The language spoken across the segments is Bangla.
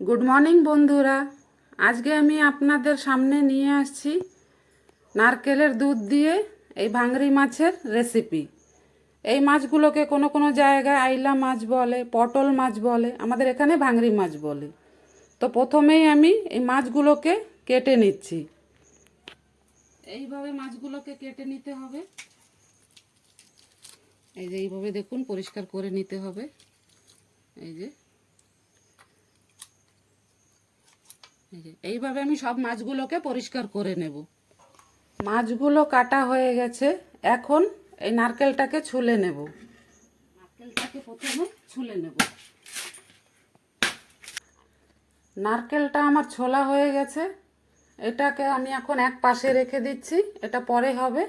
গুড মর্নিং বন্ধুরা। আজকে আমি আপনাদের সামনে নিয়ে আসছি নারকেলের দুধ দিয়ে এই ভাঙরি মাছের রেসিপি এই মাছগুলোকে কোনো কোনো জায়গায় আইলা মাছ বলে, পটল মাছ বলে, আমাদের এখানে ভাঙরি মাছ বলে। তো প্রথমেই আমি এই মাছগুলোকে কেটে নিচ্ছি। এইভাবে মাছগুলোকে কেটে নিতে হবে। এই যে এইভাবে দেখুন, পরিষ্কার করে নিতে হবে। এই যে এই যে এইভাবে আমি সব মাছগুলোকে পরিষ্কার করে নেব। মাছগুলো কাটা হয়ে গেছে। এখন এই নারকেলটাকে ছুলে নেব। নারকেলটাকে প্রথমে ছুলে নেব। নারকেলটা আমার ছোলা হয়ে গেছে। এটাকে আমি এখন এক পাশে রেখে দিচ্ছি। এটা পরে হবে।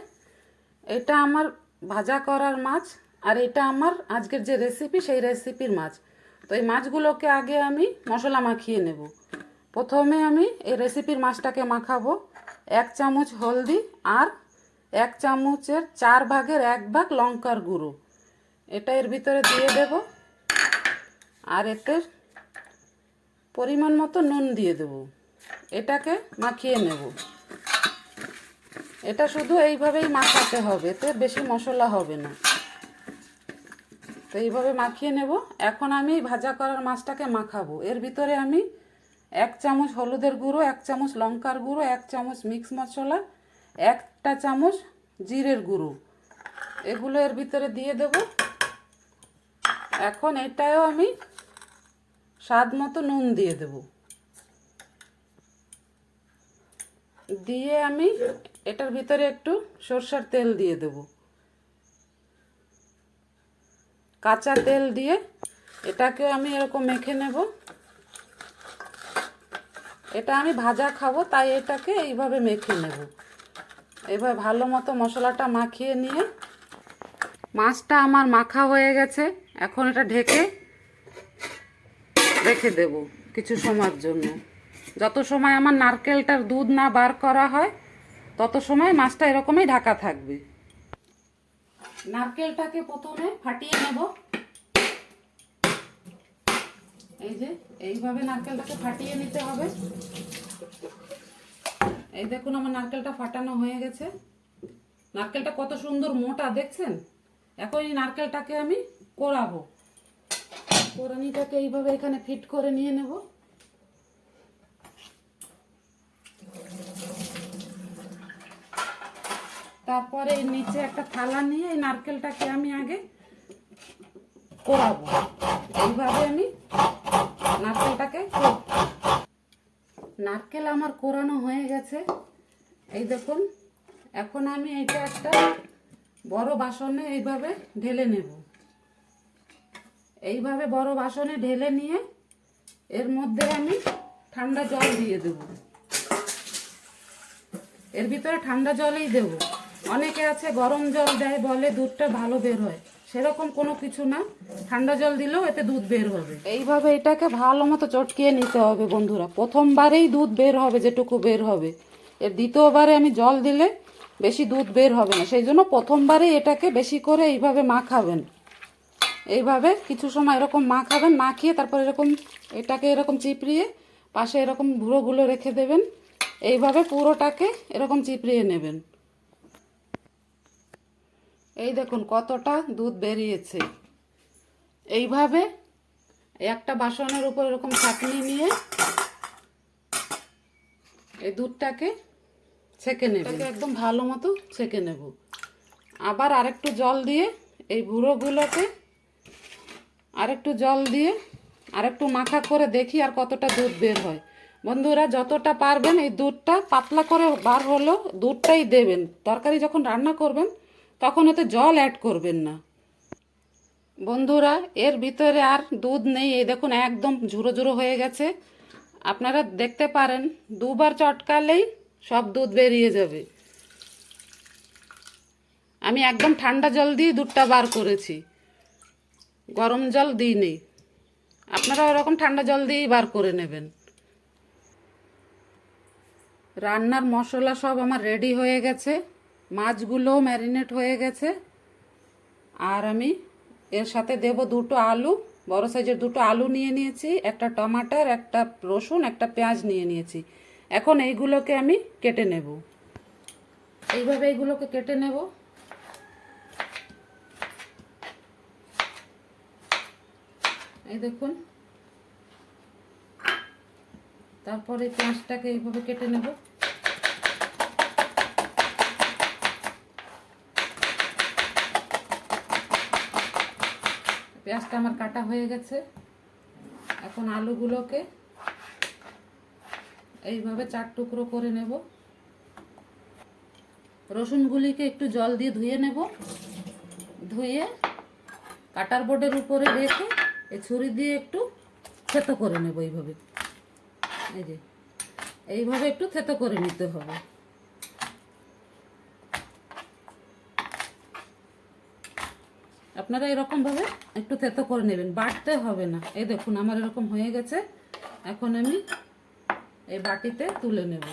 এটা আমার ভাজা করার মাছ আর এটা আমার আজকের যে রেসিপি সেই রেসিপির মাছ। তো এই মাছগুলোকে আগে আমি মশলা মাখিয়ে নেব। প্রথমে আমি এই রেসিপির মাছটাকে মাখাবো। এক চামচ হলদি আর এক চামচের চার ভাগের এক ভাগ লঙ্কার গুঁড়ো। এটা এর ভিতরে দিয়ে দেব। আর এতে পরিমাণ মতো নুন দিয়ে দেব। এটাকে মাখিয়ে নেব। এটা শুধু এইভাবেই মাখাতে হবে, এতে বেশি মশলা হবে না। তো এইভাবে মাখিয়ে নেব। এখন আমি ভাজা করার মাছটাকে মাখাবো। এর ভিতরে আমি এক চামচ হলুদের গুঁড়ো, এক চামচ লঙ্কার গুঁড়ো, এক চামচ মিক্স মশলা, একটা চামচ জিরের গুঁড়ো। এগুলো এর ভিতরে দিয়ে দেব। এখন এটাও আমি স্বাদ মতো নুন দিয়ে দেব। দিয়ে আমি এটার ভিতরে একটু সর্ষের তেল দিয়ে দেব। কাঁচা তেল দিয়ে এটাকেও আমি এরকম মেখে নেব। এটা আমি ভাজা খাব, তাই এটাকে এইভাবে মেখে নেব। এইভাবে ভালো মতো মশলাটা মাখিয়ে নিয়ে, মাছটা আমার মাখা হয়ে গেছে, এখন এটা ঢেকে রেখে দেব কিছু সময়ের জন্য। যত সময় আমার নারকেলটার দুধ না বার করা হয়, তত সময় মাছটা এরকমই ঢাকা থাকবে। নারকেলটাকে প্রথমে ফাটিয়ে নেব। এই যে, এইভাবে নারকেলটাকে ফাটিয়ে নিতে হবে। এই দেখুন, আমার নারকেলটা ফাটানো হয়ে গেছে। নারকেলটা কত সুন্দর মোটা, দেখছেন? এখন এই নারকেলটাকে আমি কোরাবো। কোরানিটাকে এইভাবে এখানে ফিট করে নিয়ে নেব। তারপরে নিচে একটা থালা নিয়ে এই নারকেলটাকে আমি আগে কোরাবো। এইভাবে আমি নারকেলটাকে নারকেল আমার কোরানো হয়ে গেছে। এই দেখুন, এখন আমি এটা একটা বড় বাসনে এইভাবে ঢেলে নেব। এইভাবে বড় বাসনে ঢেলে নিয়ে এর মধ্যে আমি ঠান্ডা জল দিয়ে দেব। এর ভিতরে ঠান্ডা জলই দেব। অনেকে আছে গরম জল দেয়, বলে দুধটা ভালো বের হয়। সেরকম কোনো কিছু না। ঠান্ডা জল দিলেও এতে দুধ বের হবে। এইভাবে এটাকে ভালো মতো চটকিয়ে নিতে হবে বন্ধুরা। প্রথমবারেই দুধ বের হবে, যেটুকু বের হবে। এর দ্বিতীয়বারে আমি জল দিলে বেশি দুধ বের হবে না। সেই জন্য প্রথমবারেই এটাকে বেশি করে এইভাবে মাখাবেন। এইভাবে কিছু সময় এরকম মাখাবেন, মাখিয়ে তারপর এরকম এটাকে এরকম চিপড়িয়ে পাশে এরকম ভুড়োগুলো রেখে দেবেন। এইভাবে পুরোটাকে এরকম চিপড়িয়ে নেবেন। এই দেখুন কতটা দুধ বেরিয়েছে। এইভাবে একটা বাসনের উপর এরকম ছাঁকনি নিয়ে এই দুধটাকে ছেঁকে নেব। একদম ভালো মতো ছেঁকে নেব। আবার আরেকটু জল দিয়ে এই ভুড়োগুলোকে আরেকটু জল দিয়ে আরেকটু মাখা করে দেখি আর কতটা দুধ বের হয়। বন্ধুরা যতটা পারবেন এই দুধটা পাতলা করে বার হলেও দুধটাই দেবেন। তরকারি যখন রান্না করবেন তখন এতে জল অ্যাড করবেন না। বন্ধুরা, এর ভিতরে আর দুধ নেই। এই দেখুন, একদম ঝুরো ঝুরো হয়ে গেছে। আপনারা দেখতে পারেন, দুবার চটকালেই সব দুধ বেরিয়ে যাবে। আমি একদম ঠান্ডা জল দিয়ে দুধটা বার করেছি। গরম জল দিই নেই আপনারা ওরকম ঠান্ডা জল দিয়েই বার করে নেবেন। রান্নার মশলা সব আমার রেডি হয়ে গেছে। মাছগুলোও ম্যারিনেট হয়ে গেছে। আর আমি এর সাথে দেব দুটো আলু, বড় সাইজের দুটো আলু নিয়ে নিয়েছি, একটা টমাটার, একটা রসুন, একটা পেঁয়াজ নিয়ে নিয়েছি। এখন এইগুলোকে আমি কেটে নেব। এইভাবে এইগুলোকে কেটে নেব। এই দেখুন। তারপরে পেঁয়াজটাকে এইভাবে কেটে নেব। পেঁয়াজটা আমার কাটা হয়ে গেছে। এখন আলুগুলোকে এইভাবে চার টুকরো করে নেব। রসুনগুলিকে একটু জল দিয়ে ধুয়ে নেব। ধুয়ে কাটার বোর্ডের উপরে রেখে এই ছুরি দিয়ে একটু থেতো করে নেব এইভাবে। এই যে, এইভাবে একটু থেতো করে নিতে হবে। আপনারা এরকমভাবে একটু থেতো করে নেবেন, বাটতে হবে না। এই দেখুন, আমার এরকম হয়ে গেছে। এখন আমি এই বাটিতে তুলে নেব।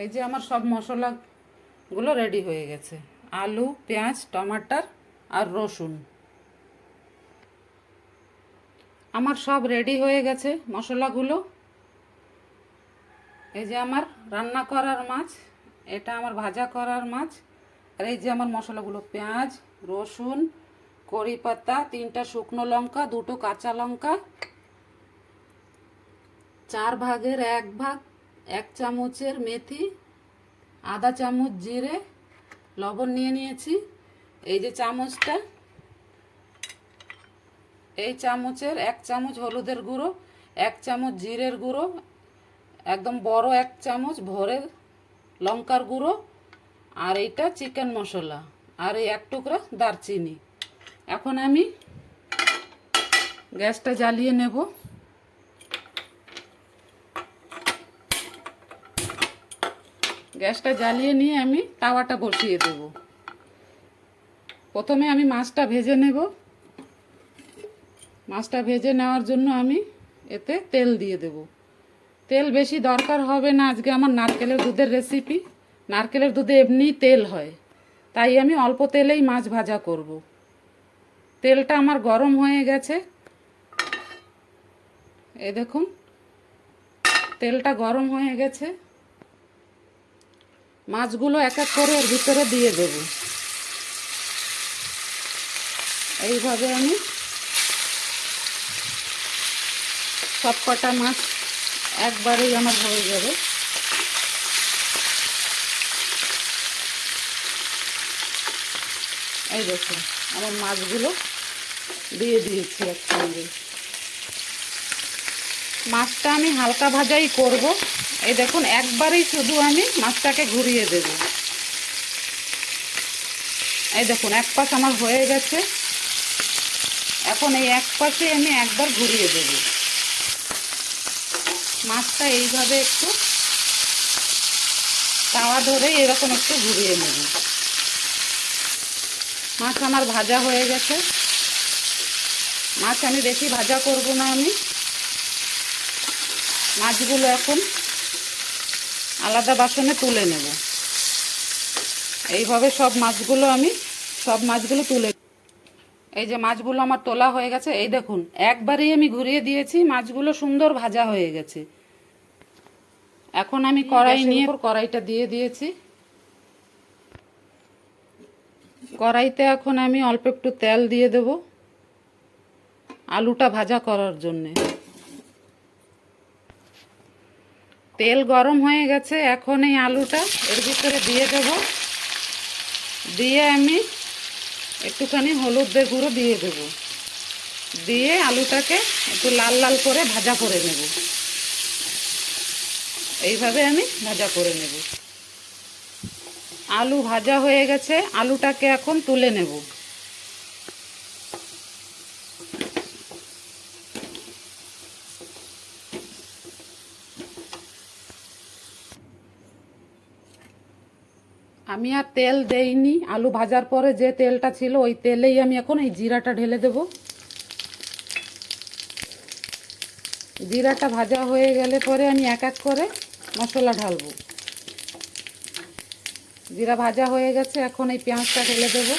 এই যে আমার সব মশলাগুলো রেডি হয়ে গেছে। আলু, পেঁয়াজ, টমাটার আর রসুন। আমার সব রেডি হয়ে গেছে মশলাগুলো। এই যে আমার রান্না করার মাছ। এটা আমার ভাজা করার মাছ। আর এই যে আমার মশলাগুলো, পেঁয়াজ, রসুন কড়ি পাতা, তিনটা শুকনো লঙ্কা, দুটো কাঁচা লঙ্কা, চার ভাগের এক ভাগ, এক চামচের মেথি, আধা চামচ জিরে, লবণ নিয়ে নিয়েছি। এই যে চামচটা, এই চামচের এক চামচ হলুদের গুঁড়ো, এক চামচ জিরের গুঁড়ো, একদম বড় এক চামচ ভরের লঙ্কার গুঁড়ো আর এইটা চিকেন মশলা আর এই এক টুকরা দারচিনি। এখন আমি গ্যাসটা জ্বালিয়ে নেব। গ্যাসটা জ্বালিয়ে নিয়ে আমি তাওয়াটা বসিয়ে দেব। প্রথমে আমি মাছটা ভেজে নেব। মাছটা ভেজে নেওয়ার জন্য আমি এতে তেল দিয়ে দেব। তেল বেশি দরকার হবে না। আজকে আমার নারকেলের দুধের রেসিপি নারকেলের দুধে এমনিই তেল হয়। তাই আমি অল্প তেলেই মাছ ভাজা করব। তেলটা আমার গরম হয়ে গেছে। এ দেখুন, তেলটা গরম হয়ে গেছে। মাছগুলো এক এক করে এর ভিতরে দিয়ে দেব। এইভাবে আমি সব কটা মাছ একবারেই আমার হয়ে যাবে। এই দেখুন আমার মাছগুলো দিয়ে দিয়েছি একসঙ্গে। মাছটা আমি হালকা ভাজাই করব। এই দেখুন, একবারেই শুধু আমি মাছটাকে ঘুরিয়ে দেব। এই দেখুন, এক পাশ আমার হয়ে গেছে। এখন এই এক পাশে আমি একবার ঘুরিয়ে দেব। মাছটা এইভাবে একটু তাওয়া ধরে এরকম একটু ঘুরিয়ে নেব। মাছ আমার ভাজা হয়ে গেছে। মাছ আমি বেশি ভাজা করব না আমি। মাছগুলো এখন আলাদা বাসনে তুলে নেব। এইভাবে সব মাছগুলো আমি, সব মাছগুলো তুলে এই যে মাছগুলো আমার তোলা হয়ে গেছে এই দেখুন একবারেই আমি ঘুরিয়ে দিয়েছি মাছগুলো সুন্দর ভাজা হয়ে গেছে। এখন আমি কড়াই নিয়ে কড়াইটা দিয়ে দিয়েছি। কড়াইতে এখন আমি অল্প একটু তেল দিয়ে দেব আলুটা ভাজা করার জন্যে। তেল গরম হয়ে গেছে এখন এই আলুটা এর ভিতরে দিয়ে দেব। দিয়ে আমি একটুখানি হলুদের গুঁড়ো দিয়ে দেব। দিয়ে আলুটাকে একটু লাল লাল করে ভাজা করে নেব। এইভাবে আমি ভাজা করে নেব। আলু ভাজা হয়ে গেছে, আলুটাকে এখন তুলে নেব। আমি আর তেল দেইনি, আলু ভাজার পরে যে তেলটা ছিল ওই তেলেই আমি এখন এই জিরাটা ঢেলে দেব। জিরাটা ভাজা হয়ে গেলে পরে আমি এক এক করে মশলা ঢালবো। জিরা ভাজা হয়ে গেছে, এখন এই পেঁয়াজটা ঢেলে দেবো।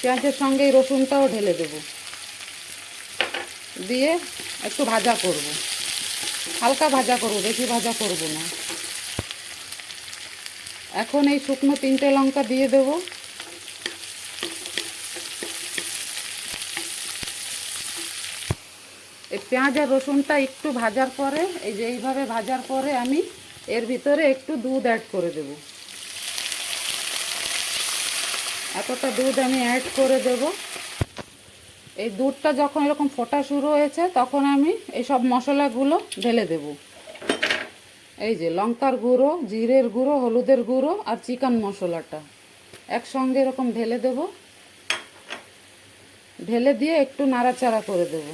পেঁয়াজের সঙ্গে এই রসুনটাও ঢেলে দেবো। দিয়ে একটু ভাজা করব। হালকা ভাজা করব, বেশি ভাজা করব না। এখন এই শুকনো তিনটে লঙ্কা দিয়ে দেব। এই পেঁয়াজ আর রসুনটা একটু ভাজার পরে, এই যে এইভাবে ভাজার পরে আমি এর ভিতরে একটু দুধ অ্যাড করে দেব। এতটা দুধ আমি অ্যাড করে দেব। এই দুধটা যখন এরকম ফোটা শুরু হয়েছে, তখন আমি এই সব মশলাগুলো ঢেলে দেব। এই যে লঙ্কার গুঁড়ো, জিরের গুঁড়ো, হলুদের গুঁড়ো আর চিকেন মশলাটা। একসঙ্গে এরকম ঢেলে দেব। ঢেলে দিয়ে একটু নাড়াচাড়া করে দেব।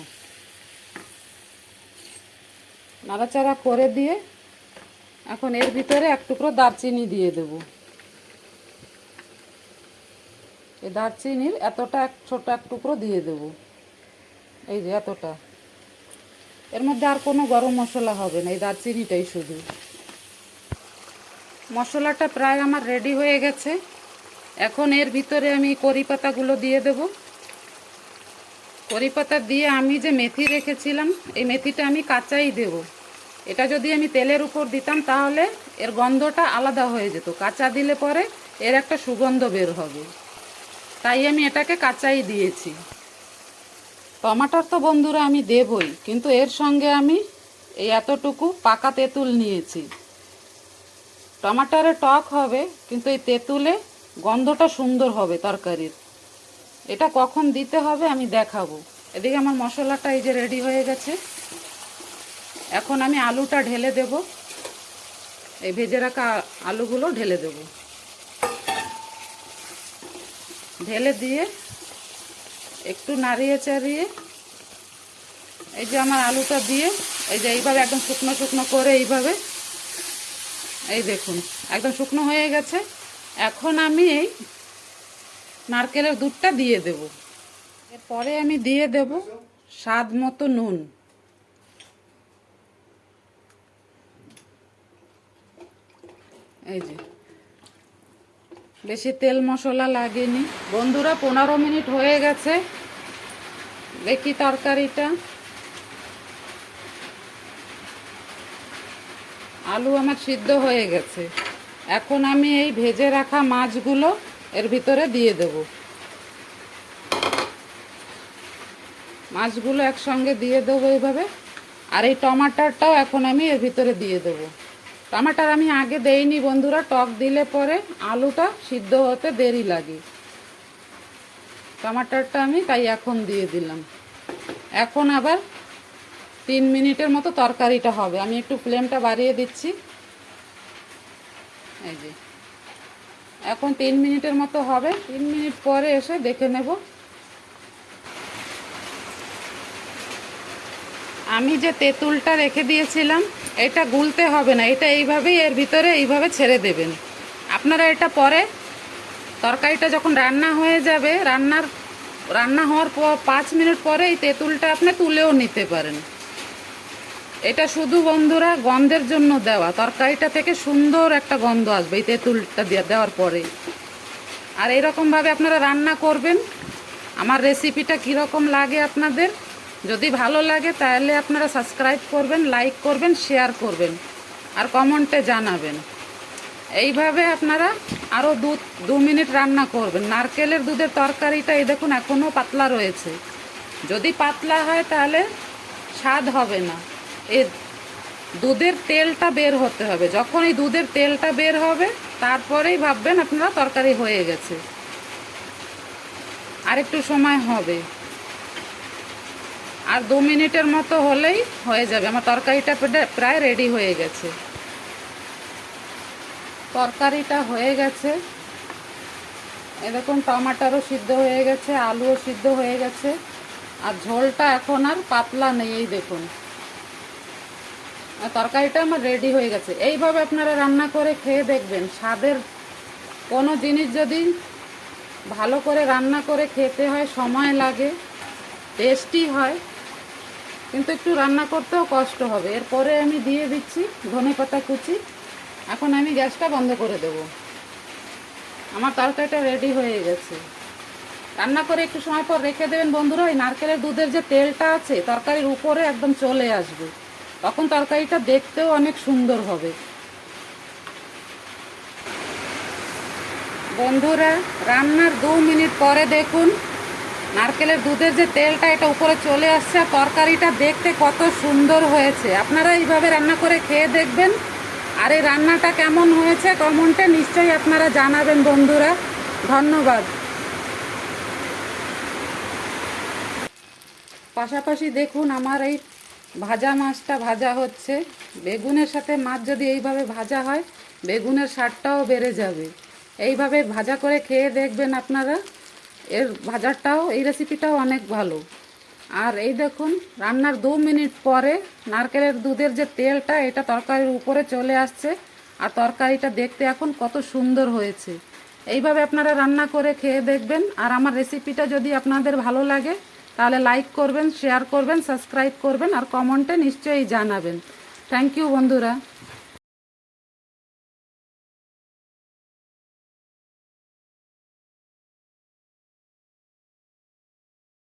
নাড়াচাড়া করে দিয়ে এখন এর ভিতরে এক টুকরো দারচিনি দিয়ে দেব। এই দারচিনির এতটা এক, ছোট এক টুকরো দিয়ে দেব। এই যে এতটা। এর মধ্যে আর কোনো গরম মশলা হবে না, এই দারচিনিটাই শুধু। মশলাটা প্রায় আমার রেডি হয়ে গেছে। এখন এর ভিতরে আমি করি পাতাগুলো দিয়ে দেব। করি পাতা দিয়ে আমি যে মেথি রেখেছিলাম, এই মেথিটা আমি কাঁচাই দেব। এটা যদি আমি তেলের উপর দিতাম, তাহলে এর গন্ধটা আলাদা হয়ে যেত। কাঁচা দিলে পরে এর একটা সুগন্ধ বের হবে। তাই আমি এটাকে কাঁচাই দিয়েছি। টমাটার তো বন্ধুরা আমি দেবই, কিন্তু এর সঙ্গে আমি এই এতটুকু পাকা তেঁতুল নিয়েছি। টমাটারে টক হবে, কিন্তু এই তেঁতুলে গন্ধটা সুন্দর হবে তরকারির। এটা কখন দিতে হবে আমি দেখাবো। এদিকে আমার মশলাটা এই যে রেডি হয়ে গেছে। এখন আমি আলুটা ঢেলে দেব। এই ভেজে রাখা আলুগুলো ঢেলে দেব। ঢেলে দিয়ে একটু নাড়িয়ে চাড়িয়ে, এই যে আমার আলুটা দিয়ে, এই যে এইভাবে একদম শুকনো শুকনো করে এইভাবে, এই দেখুন, একদম শুকনো হয়ে গেছে। এখন আমি এই নারকেলের দুধটা দিয়ে দেব। এরপরে আমি দিয়ে দেব স্বাদ মতো নুন। এই যে বেশি তেল মশলা লাগেনি। বন্ধুরা, পনেরো মিনিট হয়ে গেছে। দেখি তরকারিটা। আলু আমার সিদ্ধ হয়ে গেছে। এখন আমি এই ভেজে রাখা মাছগুলো এর ভিতরে দিয়ে দেব। মাছগুলো একসঙ্গে দিয়ে দেবো এইভাবে আর এই টমাটারটাও এখন আমি এর ভিতরে দিয়ে দেবো। টমাটার আমি আগে দেইনি বন্ধুরা, টক দিলে পরে আলুটা সিদ্ধ হতে দেরি লাগে। টমাটারটা আমি তাই এখন দিয়ে দিলাম। এখন আবার তিন মিনিটের মতো তরকারিটা হবে। আমি একটু ফ্লেমটা বাড়িয়ে দিচ্ছি। এই যে। এখন তিন মিনিটের মতো হবে। তিন মিনিট পরে এসে দেখে নেব। আমি যে তেঁতুলটা রেখে দিয়েছিলাম, এটা গুলতে হবে না, এটা এইভাবেই এর ভিতরে এইভাবে ছেড়ে দেবেন। আপনারা এটা পরে তরকারিটা যখন রান্না হয়ে যাবে, রান্নার, রান্না হওয়ার পর পাঁচ মিনিট পরে এই তেঁতুলটা আপনি তুলেও নিতে পারেন। এটা শুধু বন্ধুরা গন্ধের জন্য দেওয়া, তরকারিটা থেকে সুন্দর একটা গন্ধ আসবে এই তেঁতুলটা দেওয়ার পরে। আর এইরকমভাবে আপনারা রান্না করবেন। আমার রেসিপিটা কীরকম লাগে আপনাদের? যদি ভালো লাগে তাহলে আপনারা সাবস্ক্রাইব করবেন লাইক করবেন শেয়ার করবেন আর কমেন্টে জানাবেন। এইভাবে আপনারা আরও দু দু মিনিট রান্না করবেন। নারকেলের দুধের তরকারিটা এই দেখুন এখনও পাতলা রয়েছে। যদি পাতলা হয় তাহলে স্বাদ হবে না। এ দুধের তেলটা বের হতে হবে। যখন এই দুধের তেলটা বের হবে, তারপরেই ভাববেন আপনারা তরকারি হয়ে গেছে। আর একটু সময় হবে। আর দু মিনিটের মতো হলেই হয়ে যাবে। আমার তরকারিটা প্রায় রেডি হয়ে গেছে। তরকারিটা হয়ে গেছে। এরকম টমাটারও সিদ্ধ হয়ে গেছে, আলুও সিদ্ধ হয়ে গেছে। আর ঝোলটা এখন আর পাতলা নেই, এই দেখুন। তরকারিটা আমার রেডি হয়ে গেছে। এইভাবে আপনারা রান্না করে খেয়ে দেখবেন, স্বাদের কোনো জিনিস যদি ভালো করে রান্না করে খেতে হয়, সময় লাগে টেস্টি হয় কিন্তু একটু রান্না করতেও কষ্ট হবে। এরপরে আমি দিয়ে দিচ্ছি ধনে পাতা কুচি। এখন আমি গ্যাসটা বন্ধ করে দেব। আমার তরকারিটা রেডি হয়ে গেছে। রান্না করে একটু সময় পর রেখে দেবেন বন্ধুরা, ওই নারকেলের দুধের যে তেলটা আছে, তরকারির উপরে একদম চলে আসবে। তখন তরকারিটা দেখতেও অনেক সুন্দর হবে। বন্ধুরা, রান্নার দু মিনিট পরে দেখুন নারকেলের দুধের যে তেলটা এটা উপরে চলে আসছে, আর তরকারিটা দেখতে কত সুন্দর হয়েছে। আপনারা এইভাবে রান্না করে খেয়ে দেখবেন, আর এই রান্নাটা কেমন হয়েছে কমেন্টে নিশ্চয়ই আপনারা জানাবেন বন্ধুরা। ধন্যবাদ। পাশাপাশি দেখুন আমার এই ভাজা মাছটা ভাজা হচ্ছে। বেগুনের সাথে মাছ যদি এইভাবে ভাজা হয়, বেগুনের স্বাদটাও বেড়ে যাবে। এইভাবে ভাজা করে খেয়ে দেখবেন আপনারা। এর ভাজাটাও এই রেসিপিটাও অনেক ভালো। আর এই দেখুন, রান্নার দু মিনিট পরে নারকেলের দুধের যে তেলটা, এটা তরকারির উপরে চলে আসছে। আর তরকারিটা দেখতে এখন কত সুন্দর হয়েছে। এইভাবে আপনারা রান্না করে খেয়ে দেখবেন। আর আমার রেসিপিটা যদি আপনাদের ভালো লাগে, তাহলে লাইক করবেন শেয়ার করবেন সাবস্ক্রাইব করবেন, আর কমেন্টে নিশ্চয়ই জানাবেন। থ্যাংক ইউ বন্ধুরা।